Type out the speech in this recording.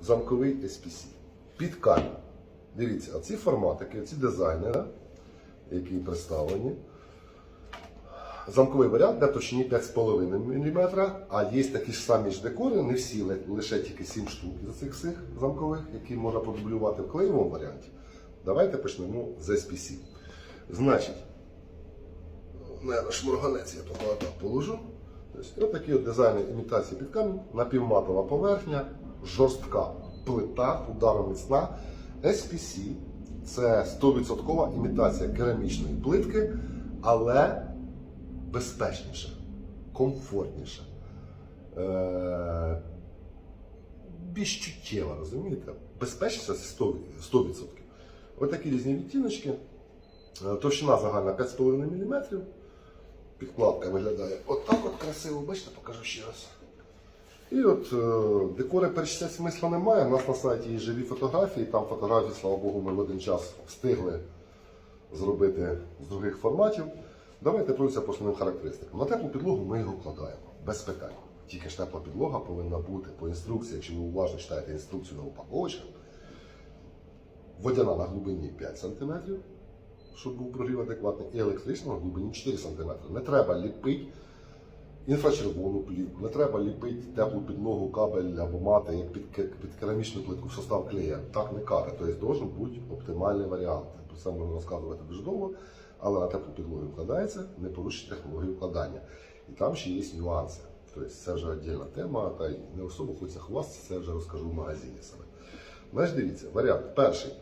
замковий SPC. Під камінь. Дивіться, оці форматики, оці дизайни, які представлені. Замковий варіант на товщині 5,5 мм, а є такі ж самі ж декори, не всі, лише тільки 7 штук з цих всіх замкових, які можна продублювати в клеєвому варіанті. Давайте почнемо з SPC. Значить, наверное, шмурганець я поки положу. Ось такі от дизайни імітації під камінь, напівматова поверхня, жорстка плита, удароміцна. SPC це 100% імітація керамічної плитки, але безпечніша, комфортніша, е- більш чуттєва, розумієте? Безпечність це 100%. 100%. Ось різні відтіночки. Е, Товщина загальна 5,5 мм. Підкладка виглядає отак от красиво, бачите, покажу ще раз. І от е, декори перечислять смисла немає. У нас на сайті є живі фотографії, там фотографії, слава Богу, ми в один час встигли зробити з других форматів. Давайте пройдемося по основним характеристикам. На теплу підлогу ми його вкладаємо без питань. Тільки ж тепла підлога повинна бути по інструкції, якщо ви уважно читаєте інструкцію на упаковочках. Водяна на глибині 5 см, щоб був прогрів адекватний, і електрична на глибині 4 см. Не треба ліпити інфрачервону плівку, не треба ліпити теплу підлогу, кабель або мати, як під, під керамічну плитку в состав клея. Так не каже. Тобто должен бути оптимальний варіант. Про це можна розказувати дуже довго, але на теплу підлогу вкладається, не порушить технологію вкладання. І там ще є нюанси. Тобто це вже віддільна тема, та й не особо хочеться хвастатися, це вже розкажу в магазині саме. Значить, дивіться, варіант перший.